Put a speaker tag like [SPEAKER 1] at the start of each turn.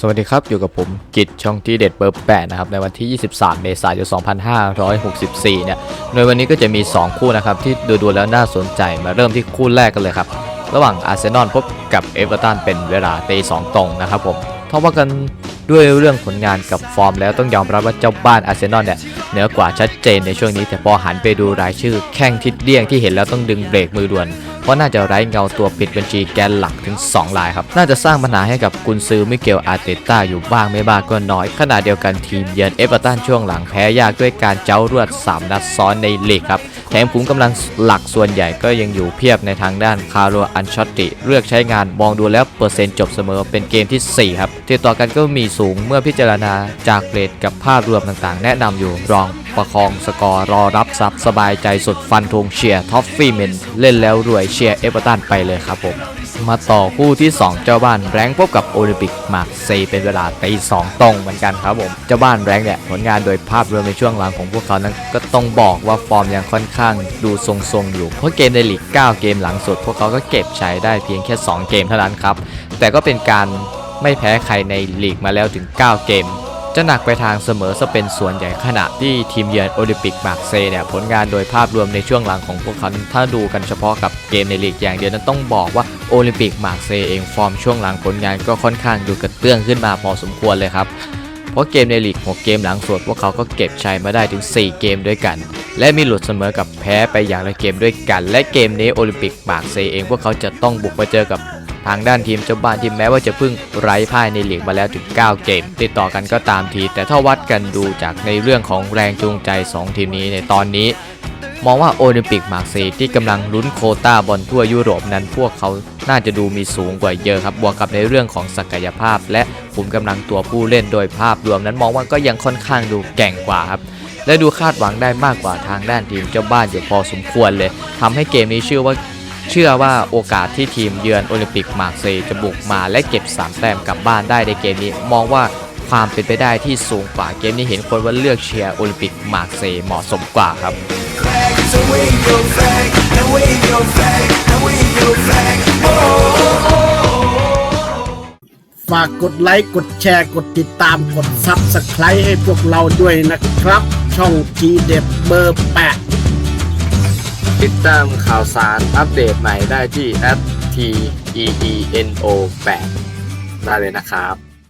[SPEAKER 1] สวัสดีครับ อยู่กับผมกิจช่องที่เด็ดเบอร์8นะครับในวันที่ 23 เมษายน 2564 เนี่ยโดยวันนี้ก็จะมี 2 คู่นะครับ ที่ดูๆแล้วน่าสนใจมาเริ่มที่คู่แรกกันเลยครับ ระหว่างอาร์เซนอลพบกับเอเวอร์ตันเป็นเวลาตี2ตรงนะครับผมถ้าว่ากันด้วยเรื่องผลงานกับฟอร์มแล้วต้องยอมรับว่าเจ้าบ้านอาร์เซนอลเนี่ยเหนือกว่าชัดเจนในช่วงนี้แต่พอหันไปดูรายชื่อแข้งทิดเดี้ยงที่เห็นแล้วต้องดึงเบรกมือด่วน เพราะน่าจะไร้เงาตัวปิดบัญชีแกนหลักถึง2ลายครับ น่าจะสร้างปัญหาให้กับกุนซือมิเกลอาร์เตต้าอยู่บ้างไม่บ้างก็น้อย ขณะเดียวกันทีมเยือนเอเวอร์ตันช่วงหลังแพ้ยากด้วยการเจ้ารวด 3 นัดซ้อนในลีกครับแถมขุมกำลังหลักส่วนใหญ่ก็ยังอยู่เพียบในทางด้านคาร์โลอันชอตติเลือกใช้งานมองดูแล้วเปอร์เซ็นต์จบเสมอเป็นเกมทีสี่4 ครับติดต่อกันก็มีสูงเมื่อพิจารณาจากเรทกับภาพรวมต่างๆ แนะนำอยู่รองประคองสกอร์รอรับซับสบายใจสุดฟันธงเชียร์ท็อฟฟี่เมนเล่นแล้วรวยเชียร์เอเวอร์ตันไปเลยครับผม มาต่อคู่ที่ 2 เจ้าบ้านแรงพบกับโอลิมปิกมาร์เซเป็นเวลาตีสองตรงเหมือนกันครับผม เจ้าบ้านแรงเนี่ยผลงานโดยภาพรวมในช่วงหลังของพวกเขานั้นก็ต้องบอกว่าฟอร์มยังค่อนข้างดูทรงๆอยู่ เพราะเกมในลีก 9 เกมหลังสุด พวกเขาก็เก็บชัยได้เพียงแค่ 2 เกมเท่านั้นครับ แต่ก็เป็นการไม่แพ้ใครในลีกมาแล้วถึง 9 เกม จะหนักไปทางเสมอซะเป็นส่วนใหญ่ขณะที่ทีมเยือนโอลิมปิกมาร์เซย์เนี่ยผลงานโดยภาพรวมในช่วงหลังของพวกเขาถ้าดูกันเฉพาะกับเกมในลีกอย่างเดียวนั้นต้องบอกว่าโอลิมปิกมาร์เซย์เองฟอร์มช่วงหลังผลงานก็ค่อนข้างดูกระเตื้องขึ้นมาพอสมควรเลยครับเพราะเกมในลีก6เกมหลังสุดพวกเขาก็เก็บชัยมาได้ถึง 4 เกมด้วยกัน และมีหลุดเสมอกับแพ้ไปอย่างละเกมด้วยกัน และเกมนี้โอลิมปิกมาร์เซย์เองพวกเขาจะต้องบุกมาเจอกับ ทางด้านทีมเจ้าบ้านที่แม้ว่าจะเพิ่งไร้พ่ายในลีกมาแล้วถึง 9 เกม ติดต่อกันก็ตามที แต่ถ้าวัดกันดูจากในเรื่องของแรงจูงใจ 2 ทีมนี้ในตอนนี้ มองว่าโอลิมปิกมาร์เซย์ที่กำลังลุ้นโคต้าบอลทั่วยุโรปนั้นพวกเขาน่าจะดูมีสูงกว่าเยอะครับบวกกับในเรื่องของศักยภาพ และขุมกำลังตัวผู้เล่นโดยภาพรวมนั้นมองว่าก็ยังค่อนข้างดูแก่งกว่าครับและดูคาดหวังได้มากกว่าทางด้านทีมเจ้าบ้านอยู่พอสมควรเลยทำให้เกมนี้เชื่อว่า เชื่อว่าโอกาสที่ทีมเยือนโอลิมปิกมาร์เซยจะบุกมาและเก็บ 3 แต้มกลับบ้านได้ในเกมนี้ มองว่าความเป็นไปได้ที่สูงกว่าเกมนี้เห็นคนว่าเลือกเชียร์โอลิมปิกมาร์เซยเหมาะสมกว่าครับ
[SPEAKER 2] ฝากกดไลค์กดแชร์กดติดตามกดซับสไครต์ให้พวกเราด้วยนะครับ ช่องทีเด็ดเบอร์แปด
[SPEAKER 1] ติดตามข่าวสารอัปเดตใหม่ได้ที่ t e e n o 8ได้เลยนะครับ